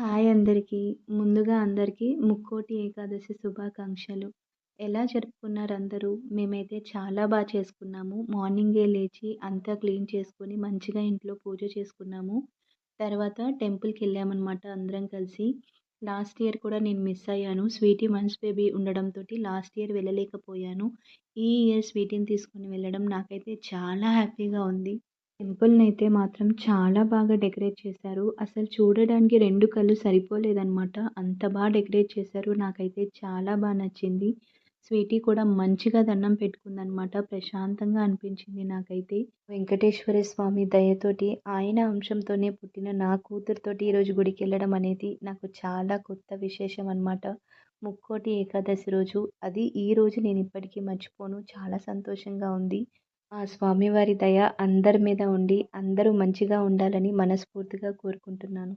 Hi అందరికీ. ముందుగా అందరికీ ముక్కోటి ఏకాదశి శుభాకాంక్షలు. ఎలా జరుపుకున్నారు అందరూ మేమైతే చాలా బాగా చేసుకున్నాము. మార్నింగే లేచి అంతా క్లీన్ చేసుకొని మంచిగా ఇంట్లో పూజ చేసుకున్నాము. తర్వాత టెంపుల్కి వెళ్ళామన్నమాట అందరం కలిసి. లాస్ట్ ఇయర్ కూడా నేను మిస్ అయ్యాను. స్వీటీ మంచి బేబీ ఉండడంతో లాస్ట్ ఇయర్ వెళ్ళలేకపోయాను. ఈ ఇయర్ స్వీటీని తీసుకొని వెళ్ళడం నాకైతే చాలా హ్యాపీగా ఉంది. టెంపుల్ని అయితే మాత్రం చాలా బాగా డెకరేట్ చేశారు. అసలు చూడడానికి రెండు కళ్ళు సరిపోలేదన్నమాట. అంత బాగా డెకరేట్ చేశారు. నాకైతే చాలా బాగా నచ్చింది. స్వీటీ కూడా మంచిగా దండం పెట్టుకుందనమాట ప్రశాంతంగా అనిపించింది నాకైతే. వెంకటేశ్వర స్వామి దయతోటి ఆయన అంశంతోనే పుట్టిన నా కూతురుతోటి ఈరోజు గుడికి వెళ్ళడం అనేది నాకు చాలా కొత్త విశేషం అనమాట ముక్కోటి ఏకాదశి రోజు. అది ఈ రోజు నేను ఇప్పటికీ మర్చిపోను. చాలా సంతోషంగా ఉంది. ఆ స్వామివారి దయ అందరి మీద ఉండి అందరూ మంచిగా ఉండాలని మనస్ఫూర్తిగా కోరుకుంటున్నాను.